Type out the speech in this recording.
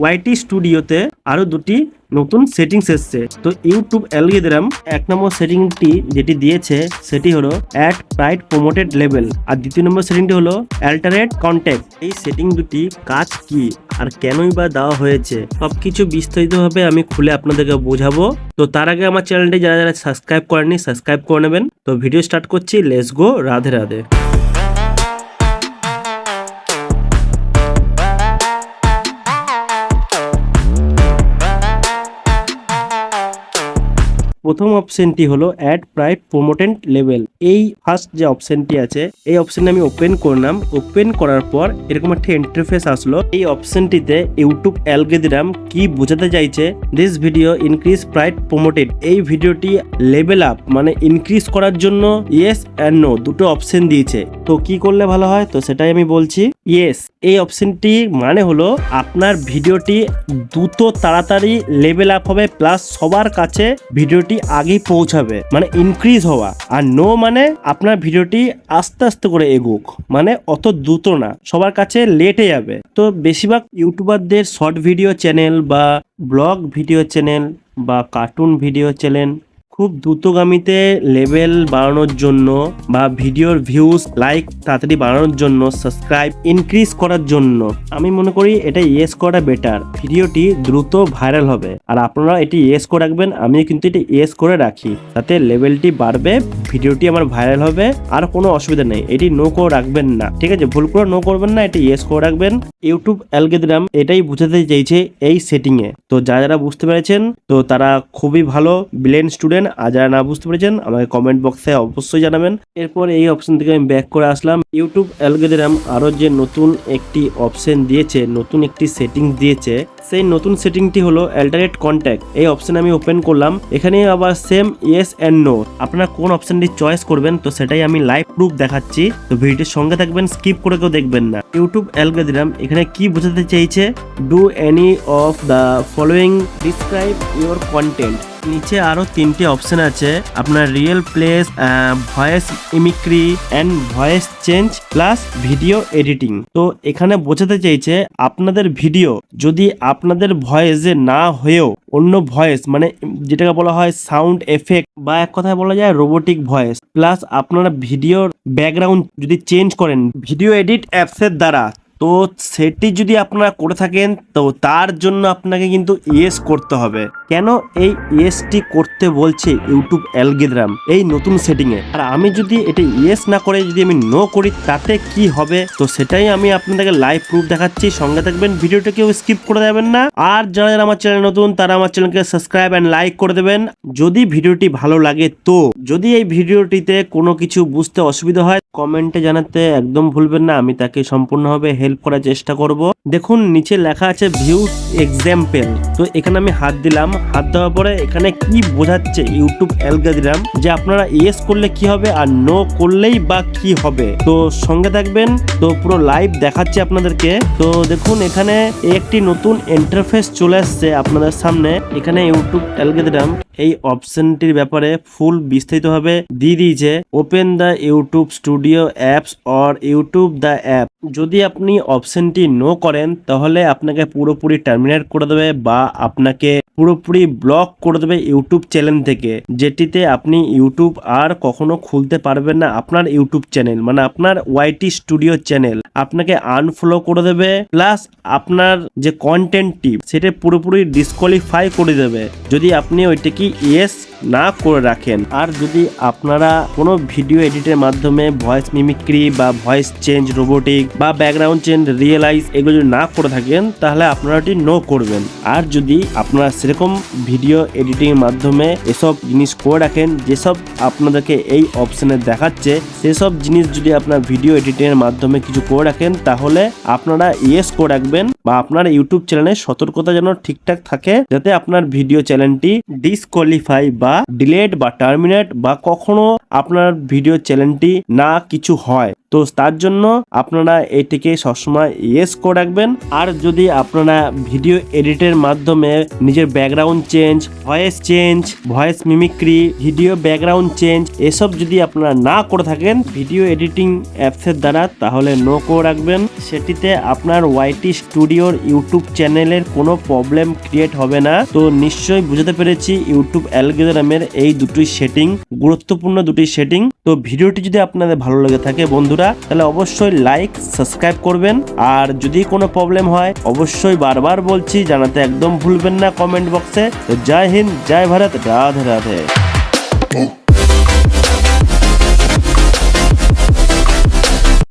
ওয়াইটি স্টুডিওতে আরও দুটি নতুন সেটিংস এসছে। তো ইউটিউব অ্যালগোরিদম এক নম্বর সেটিংটি যেটি দিয়েছে, সেটি হলো অ্যাড প্রাইড প্রোমোটেড লেভেল আর দ্বিতীয় নম্বর সেটিংটি হলো অ্যাল্টারেট কন্ট্যাক্ট এই সেটিং দুটি কাজ কি? আর কেনই বা দেওয়া হয়েছে? সব কিছু বিস্তারিতভাবে আমি খুলে আপনাদেরকে বোঝাবো। তো তার আগে আমার চ্যানেলটি যারা যারা সাবস্ক্রাইব করেননি সাবস্ক্রাইব করে নেবেন। তো ভিডিও স্টার্ট করছি লেটস গো রাধে রাধে। প্রথম অপশনটি হলো অ্যাড প্রাইড প্রমোটেন্ট লেভেল এই ফার্স্ট যে অপশনটি আছে, এই অপশনটি আমি ওপেন করলাম। ওপেন করার পর এরকম একটা ইন্টারফেস আসলো। এই অপশনটিতে ইউটিউব অ্যালগোরিদম কি বোঝাতে চাইছে this video increase pride promoted এই ভিডিওটি লেভেল আপ মানে ইনক্রিজ করার জন্য ইয়েস অ্যান্ড নো দুটো অপশন দিয়েছে। তো কি করলে ভালো হয়? তো সেটাই আমি বলছি। ইয়েস এই অপশনটি মানে হলো আপনার ভিডিওটি দ্রুত তাড়াতাড়ি লেভেল আপ হবে প্লাস সবার কাছে ভিডিওটি আগেই পৌঁছাবে মানে ইনক্রিজ হওয়া। আর নো মানে আপনার ভিডিওটি আস্তে আস্তে করে এগুক মানে অত দ্রুত না, সবার কাছে লেটে যাবে। তো বেশিরভাগ ইউটিউবারদের শর্ট ভিডিও চ্যানেল বা ব্লগ ভিডিও চ্যানেল বা কার্টুন ভিডিও চ্যানেল খুব দ্রুতগামীতে লেভেল বাড়ানোর জন্য বা ভিডিওর ভিউজ লাইক তাড়াতাড়ি বাড়ানোর জন্য সাবস্ক্রাইব ইনক্রিজ করার জন্য। আমি মনে করি এটা ইয়েস করা বেটার ভিডিওটি দ্রুত ভাইরাল হবে। আর আপনারা এটি ইয়েস করে রাখবেন, আমিও কিন্তু এটি ইয়েস করে রাখি। তাতে লেভেলটি বাড়বে, ভিডিওটি আমার ভাইরাল হবে, আর কোনো অসুবিধা নেই। এটি নো করে রাখবেন না। ঠিক আছে? ভুল করে নো করবেন না, এটি ইয়েস করে রাখবেন। ইউটিউব অ্যালগেদ্রাম এটাই বুঝাতে চাইছে এই সেটিংয়ে তো যারা যারা বুঝতে পেরেছেন, তো তারা খুবই ভালো ব্রিলিয়েন্ট স্টুডেন্ট আর যারা না বুঝতে পেরেছেন, আমাকে কমেন্ট বক্সে অবশ্যই জানাবেন। এরপর এই অপশন থেকে আমি ব্যাক করে আসলাম। ইউটিউব অ্যালগোরিদম আরও যে নতুন একটি অপশন দিয়েছে, নতুন একটি সেটিং দিয়েছে, সেই নতুন সেটিংটি হলো অ্যাল্টারেট কন্ট্যাক্ট এই অপশন আমি ওপেন করলাম। এখানে আবার সেম ইয়েস অ্যান্ড নো আপনারা কোন অপশনটি চয়েস করবেন, তো সেটাই আমি লাইভ প্রুফ দেখাচ্ছি। তো ভিডিওর সঙ্গে থাকবেন স্কিপ করে কেউ দেখবেন না। ইউটিউব অ্যালগোরিদম এখানে কি বোঝাতে চাইছে? Do any of the following describe your content নিচে আরও তিনটে অপশন আছে। আপনার real place voice mimicry and voice change plus video editing তো এখানে বোঝাতে চাইছে, আপনাদের ভিডিও যদি আপনাদের ভয়েসে না হয়েও অন্য ভয়েস মানে যেটাকে বলা হয় সাউন্ড এফেক্ট বা এক কথায় বলা যায় রোবোটিক ভয়েস প্লাস আপনারা ভিডিওর ব্যাকগ্রাউন্ড যদি চেঞ্জ করেন ভিডিও এডিট অ্যাপসের দ্বারা তো সেটি যদি আপনারা করে থাকেন, তো তার জন্য আপনাকে কিন্তু ইয়েস করতে হবে। কেন? এই ইয়েসটি করতে বলছে ইউটিউব অ্যালগেদ্রাম এই নতুন সেটিংয়ে। আর আমি যদি এটা ইয়েস না করে, যদি আমি নো করি, তাতে কি হবে? তো সেটাই আমি আপনাদেরকে লাইভ প্রুফ দেখাচ্ছি। সঙ্গে থাকবেন, ভিডিওটা কেউ স্কিপ করে দেবেন না। আর যারা যারা আমার চ্যানেল নতুন, তারা আমার চ্যানেলকে সাবস্ক্রাইব অ্যান্ড লাইক করে দেবেন। যদি ভিডিওটি ভালো লাগে, তো যদি এই ভিডিওটিতে কোনো কিছু বুঝতে অসুবিধা হয়, কমেন্টে জানাতে একদম ভুলবেন না। আমি তাকে সম্পূর্ণভাবে হেল্প করার চেষ্টা করব। দেখুন, নিচে লেখা আছে ভিউ এক্সাম্পল তো এখানে আমি হাত দিলাম। হাত দেওয়ার পরে এখানে কি বোঝাচ্ছে ইউটিউব অ্যালগোরিদম? যে আপনারা ইয়েস করলে কি হবে আর নো করলেই বা কি হবে? তো সঙ্গে থাকবেন। তো পুরো লাইভ দেখাচ্ছি আপনাদেরকে। তো দেখুন, এখানে একটি নতুন ইন্টারফেস চলে আসছে আপনাদের সামনে। এখানে ইউটিউব অ্যালগোরিদম এই অপশনটির ব্যাপারে ফুল বিস্তারিতভাবে দিয়ে দিয়েছে। Open the YouTube studio apps or YouTube the app যদি আপনি অপশনটি নো করেন, তাহলে আপনাকে পুরোপুরি টার্মিনেট করে দেবে বা আপনাকে পুরোপুরি ব্লক করে দেবে ইউটিউব চ্যানেল থেকে, যেটিতে আপনি ইউটিউব আর কখনো খুলতে পারবেন না আপনার ইউটিউব চ্যানেল মানে আপনার ওয়াইটি স্টুডিও চ্যানেল আপনাকে আনফলো করে দেবে প্লাস আপনার যে কন্টেন্টটি সেটা পুরোপুরি ডিসকোয়ালিফাই করে দেবে। যদি আপনি ওইটাকে ইয়েস না করে রাখেন। আর যদি আপনারা কোনো ভিডিও এডিটের মাধ্যমে ভয়েস মিমিক্রি বা ভয়েস চেঞ্জ, রোবোটিক বা ব্যাকগ্রাউন্ড চেঞ্জ, রিয়েলাইজ এগুলো যদি না করে থাকেন, তাহলে আপনারা এটি নো করবেন। আর যদি আপনারা সেরকম ভিডিও এডিটিং এর মাধ্যমে এসব জিনিস করে রাখেন, যেসব আপনাদেরকে এই অপশনে দেখাচ্ছে, সেসব জিনিস যদি আপনার ভিডিও এডিটিং এর মাধ্যমে কিছু করে রাখেন, তাহলে আপনারা ইয়েস করে রাখবেন। বা আপনার ইউটিউব চ্যানেলে সতর্কতা যেন ঠিকঠাক থাকে, যাতে আপনার ভিডিও চ্যানেলটি ডিসকোয়ালিফাই বা ডিলেট বা টার্মিনেট বা কখনো আপনার ভিডিও চ্যানেলটি না কিছু হয়। তো তার জন্য আপনারা এটিকে সবসময় ইয়েস করে রাখবেন। আর যদি আপনারা ভিডিও এডিটের মাধ্যমে নিজের background change voice change voice mimicry video background change এসব যদি আপনারা না করে থাকেন ভিডিও এডিটিং অ্যাপসের দ্বারা, তাহলে নো করে রাখবেন। সেটিতে আপনার ওয়াইটি স্টুডিওর ইউটিউব চ্যানেলের কোনো প্রবলেম ক্রিয়েট হবে না। তো নিশ্চয়ই বুঝতে পেরেছি ইউটিউব অ্যালগোরিদমের এই দুটি সেটিং গুরুত্বপূর্ণ দুটি সেটিং তো ভিডিওটি যদি আপনাদের ভালো লেগে থাকে বন্ধুরা, তাহলে অবশ্যই লাইক সাবস্ক্রাইব করবেন। আর যদি কোনো প্রবলেম হয়, অবশ্যই বারবার বলছি, জানাতে একদম ভুলবেন না কমেন্ট বক্সে তো জয় হিন্দ, জয় ভারত, রাধে রাধে।